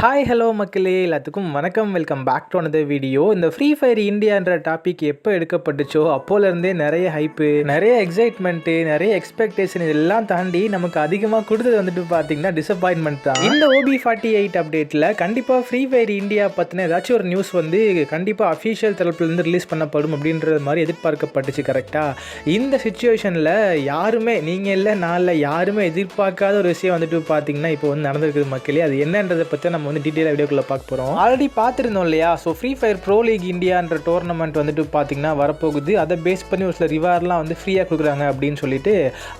Hi hello மக்களே எல்லாத்துக்கும் வணக்கம். Welcome back to another video இந்த ஃப்ரீ ஃபயர் இந்தியான்ற டாபிக் எப்போ எடுக்கப்பட்டுச்சோ அப்போலேருந்தே நிறைய ஹைப்பு நிறைய எக்ஸைட்மெண்ட்டு நிறைய எக்ஸ்பெக்டேஷன் இதெல்லாம் தாண்டி நமக்கு அதிகமாக கொடுத்தது வந்துட்டு பார்த்தீங்கன்னா டிசப்பாயின்மெண்ட் தான். இந்த ஓபி ஃபார்ட்டி எயிட் அப்டேட்டில் கண்டிப்பாக ஃப்ரீ ஃபயர் இந்தியா பற்றின ஏதாச்சும் ஒரு நியூஸ் வந்து கண்டிப்பாக அஃபீஷியல் தரப்புலேருந்து ரிலீஸ் பண்ணப்படும் அப்படின்றது மாதிரி எதிர்பார்க்கப்பட்டுச்சு கரெக்டாக இந்த சுச்சுவேஷனில் யாருமே நீங்கள் இல்லை நான் இல்லை யாருமே எதிர்பார்க்காத ஒரு விஷயம் வந்துட்டு பார்த்தீங்கன்னா இப்போ வந்து நடந்திருக்குது மக்களே. அது என்னன்றதை பற்றி நம்ம வந்து டீட்டெயிலாக வீடியோக்குள்ளே பார்க்க போகிறோம் ஆல்ரெடி பார்த்துருந்தோம் இல்லையா? So free fire pro league இந்தியான்ற tournament வந்துட்டு பார்த்தீங்கன்னா வரப்போகுது. அதை பேஸ் பண்ணி ஒரு சில ரிவார்ட்லாம் வந்து ஃப்ரீயாக கொடுக்குறாங்க அப்படின்னு சொல்லிட்டு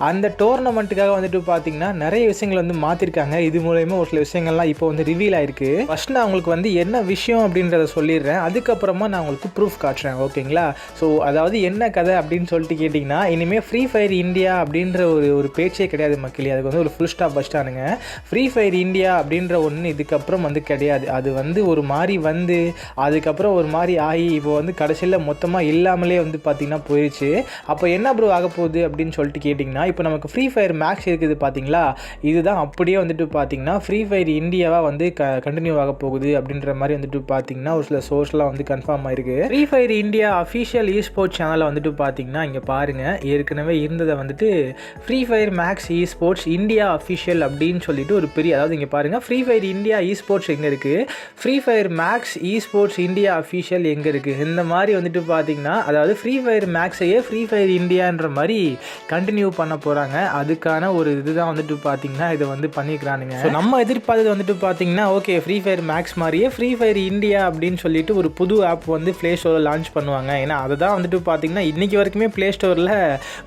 அந்த டோர்னமெண்ட்டுக்காக வந்துட்டு பார்த்தீங்கன்னா நிறைய விஷயங்கள் வந்து மாற்றிருக்காங்க இது மூலயமா ஒரு சில விஷயங்கள்லாம் இப்போ வந்து ரிவீல் ஆயிருக்கு. ஃபஸ்ட் நான் உங்களுக்கு வந்து என்ன விஷயம் அப்படின்றத சொல்லிடுறேன். அதுக்கப்புறமா நான் உங்களுக்கு ப்ரூஃப் காட்டுறேன். ஓகேங்களா? ஸோ அதாவது என்ன கதை அப்படின்னு சொல்லிட்டு கேட்டிங்கன்னா இனிமேல் ஃப்ரீ ஃபயர் இந்தியா அப்படின்ற ஒரு ஒரு பேச்சே கிடையாது மக்களே. அதுக்கு வந்து ஒரு ஃபுல் ஸ்டாப் பஸ்டானுங்க ஃப்ரீ ஃபயர் இந்தியா அப்படின்ற ஒன்று இதுக்கப்புறம் வந்து கிடையாது. அது வந்து ஒரு மாதிரி வந்து அதுக்கப்புறம் ஒரு மாதிரி ஆகி இப்போ வந்து கடைசியில் மொத்தமாக இல்லாமலே வந்து பார்த்திங்கன்னா போயிடுச்சு அப்போ என்ன ப்ரோ ஆக போகுது அப்படின்னு சொல்லிட்டு கேட்டிங்கன்னா இப்போ நமக்கு ஃப்ரீ ஃபயர் மேக்ஸ் இருக்குது பார்த்தீங்களா இதுதான் அப்படியே வந்துட்டு பார்த்தீங்கன்னா ஃப்ரீ ஃபயர் இந்தியாவாக வந்து க கண்டினியூ ஆக போகுது அப்படின்ற மாதிரி வந்துட்டு பார்த்தீங்கன்னா ஒரு சில சோர்ஸ்லாம் வந்து கன்ஃபார்ம் ஆயிருக்கு. Free fire India official esports சேனலில் வந்துட்டு பார்த்தீங்கன்னா இங்கே பாருங்கள் ஏற்கனவே இருந்ததை வந்துட்டு free fire max esports India official அப்படின்னு சொல்லிட்டு ஒரு பெரிய அதாவது இங்கே பாருங்கள் free fire India esports எங்கே இருக்குது free fire max esports India official எங்கே இருக்குது இந்த மாதிரி வந்துட்டு பார்த்தீங்கன்னா அதாவது ஃப்ரீ ஃபயர் மேக்ஸையே ஃப்ரீ ஃபயர் இந்தியான்ற மாதிரி கண்டினியூ பண்ண போகிறாங்க அதுக்கான ஒரு இதுதான் வந்துட்டு பார்த்தீங்கன்னா இதை வந்து பண்ணிக்கிறானுங்க ஸோ நம்ம எதிர்பார்த்தது வந்துட்டு பார்த்தீங்கன்னா ஓகே ஃப்ரீ ஃபயர் மேக்ஸ் மாதிரியே ஃப்ரீ ஃபயர் இந்தியா அப்படின்னு சொல்லிட்டு ஒரு புது ஆப் வந்து ப்ளே ஸ்டோரில் லான்ச் பண்ணுவாங்க. ஏன்னா அதை தான் வந்துட்டு பார்த்தீங்கன்னா இன்றைக்கி வரைக்குமே ப்ளே ஸ்டோரில்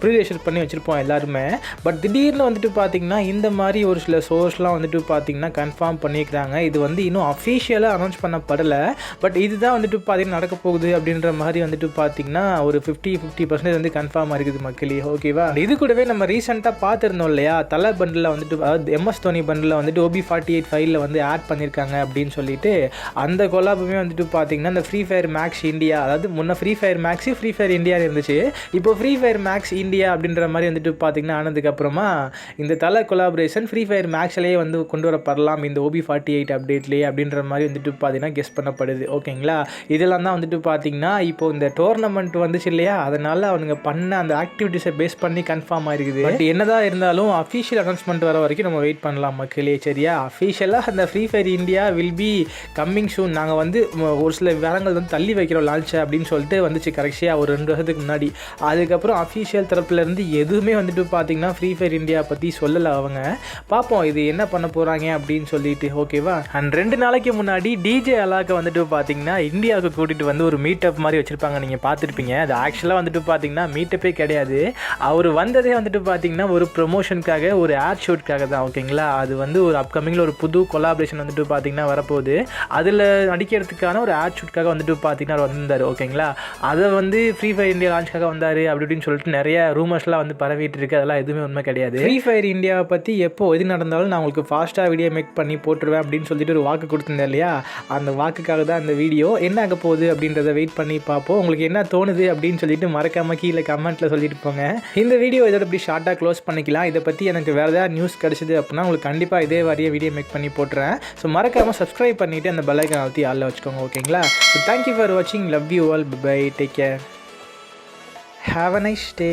ப்ரீரேஷர் பண்ணி வச்சுருப்போம் எல்லாருமே. பட் திடீர்னு வந்துட்டு பார்த்தீங்கன்னா இந்த மாதிரி ஒரு சில சோர்ஸ்லாம் வந்துட்டு பார்த்தீங்கன்னா கன்ஃபார்ம் பண்ணிக்கிறாங்க இது வந்து இன்னும் அஃபீஷியலாக அனௌன்ஸ் பண்ணப்படலை. பட் இதுதான் வந்துட்டு பார்த்தீங்கன்னா நடக்க போகுது அப்படின்ற மாதிரி வந்துட்டு பார்த்தீங்கன்னா ஒரு ஃபிஃப்டி ஃபிஃப்டி பர்சன்டேஜ் வந்து கன்ஃபார்ம் இருக்குது மக்களே. ஓகேவா இது கூடவே நம்ம ரீசெண்டாக பார்த்துருந்தோம் இல்லையா? தலை பண்டில் வந்துட்டு அதாவது எம்எஸ் தோனி பண்டில் வந்துட்டு ஓபி ஃபார்ட்டி எயிட் ஃபைவ்ல வந்து ஆட் பண்ணியிருக்காங்க அப்படின்னு சொல்லிட்டு அந்த கொலாபுமே வந்துட்டு பார்த்தீங்கன்னா இந்த ஃப்ரீ ஃபயர் மேக்ஸ் இந்தியா அதாவது முன்ன free fire max free fire India இருந்துச்சு. இப்போ ஃப்ரீ ஃபயர் மேக்ஸ் இந்தியா அப்படின்ற மாதிரி வந்துட்டு பார்த்தீங்கன்னா ஆனதுக்கப்புறமா இந்த தலை கொலாபரேஷன் ஃப்ரீ ஃபயர் மேக்ஸ்லேயே வந்து கொண்டு வரப்படலாம் இந்த ஓபி ஃபார்ட்டி எயிட் அப்டேட்லேயே அப்படின்ற மாதிரி வந்துட்டு பார்த்தீங்கன்னா கெஸ் பண்ணப்படுது. ஓகேங்களா இதெல்லாம் தான் வந்துட்டு பார்த்தீங்கன்னா இப்போ இந்த டோர்னமெண்ட் வந்துச்சு இல்லையா? அதனால் அவனுங்க பண்ண அந்த ஆக்டிவிட்டிஸை பேஸ் பண்ணி கன்ஃபார்ம் ஆயிருக்குது. பட் என்னதான் இருந்தாலும் அஃபீஷியல் அனௌன்ஸ்மெண்ட் வர வரைக்கும் நம்ம வெயிட் பண்ணலாம் மக்களே சரியா? அஃபீஷியலாக அந்த free fire India will be coming soon நாங்கள் வந்து ஒரு சில விவரங்கள் வந்து தள்ளி வைக்கிறோம் லான்ச் அப்படின்னு சொல்லிட்டு வந்துச்சு கரெக்டாக ஒரு ரெண்டு வருஷத்துக்கு முன்னாடி. அதுக்கப்புறம் அஃபீஷியல் தரப்புலேருந்து எதுவுமே வந்துட்டு பார்த்தீங்கன்னா ஃப்ரீ ஃபயர் இந்தியா பற்றி சொல்லலை அவங்க. பார்ப்போம் இது என்ன பண்ண போகிறாங்க அப்படின்னு சொல்லிட்டு ஓகேவா அண்ட் ரெண்டு நாளைக்கு முன்னாடி டிஜே அலாக்க வந்துட்டு பார்த்தீங்கன்னா இந்தியாவுக்கு கூட்டிகிட்டு வந்து ஒரு மீட்டப் மாதிரி வச்சுருப்பாங்க. நீங்கள் பார்த்துருப்பீங்க. அது ஆக்சுவலாக வந்துட்டு பார்த்தீங்கன்னா மீட்டப்பே கிடையாது. அவர் வந்ததே வந்துட்டு பார்த்தீங்கன்னா ஒரு ப்ரொமோஷனுக்காக ஒரு ஏர் ஷூட்காக தான் ஓகேங்களா அது வந்து ஒரு அப்கமிங்கில் ஒரு புது கொலாபரேஷன் வந்துட்டு பார்த்தீங்கன்னா வரப்போகுது. அதில் நடிக்கிறதுக்கான ஒரு ஏர் ஷூட்காக வந்துட்டு பார்த்தீங்கன்னா அவர் வந்திருந்தார் ஓகேங்களா அதை வந்து ஃப்ரீ ஃபயர் இந்தியா லான்ச்காக வந்தார் அப்படி இப்படின்னு சொல்லிட்டு நிறைய ரூமர்ஸ்லாம் வந்து பரவிட்டு இருக்கு. அதெல்லாம் எதுவுமே உண்மை கிடையாது. ஃப்ரீ ஃபயர் இந்தியாவை பற்றி எப்போ எது நடந்தாலும் நான் உங்களுக்கு ஃபாஸ்ட்டாக வீடியோ மேக் பண்ணி போட்டுருவேன் அப்படின்னு சொல்லி வந்துட்டு ஒரு வாக்கு கொடுத்துருந்தேன் இல்லையா? அந்த வாக்குக்காக தான் அந்த வீடியோ என்ன ஆக போகுது அப்படின்றத வெயிட் பண்ணி பார்ப்போம். உங்களுக்கு என்ன தோணுது அப்படின்னு சொல்லிட்டு மறக்காம கீழே கமெண்ட்டில் சொல்லிட்டு போங்க. இந்த வீடியோ இதோட இப்படி ஷார்ட்டாக க்ளோஸ் பண்ணிக்கலாம். இதை பற்றி எனக்கு வேறு ஏதாவது நியூஸ் கிடச்சிது அப்படின்னா உங்களுக்கு கண்டிப்பாக இதே வாரியே வீடியோ மேக் பண்ணி போட்டுறேன். ஸோ மறக்காமல் சப்ஸ்கிரைப் பண்ணிவிட்டு அந்த பெல்லைக்கன் அழுத்தி ஆளில் வச்சுக்கோங்க ஓகேங்களா ஸோ தேங்க்யூ ஃபார் வாட்சிங் love you all bye take care have a nice day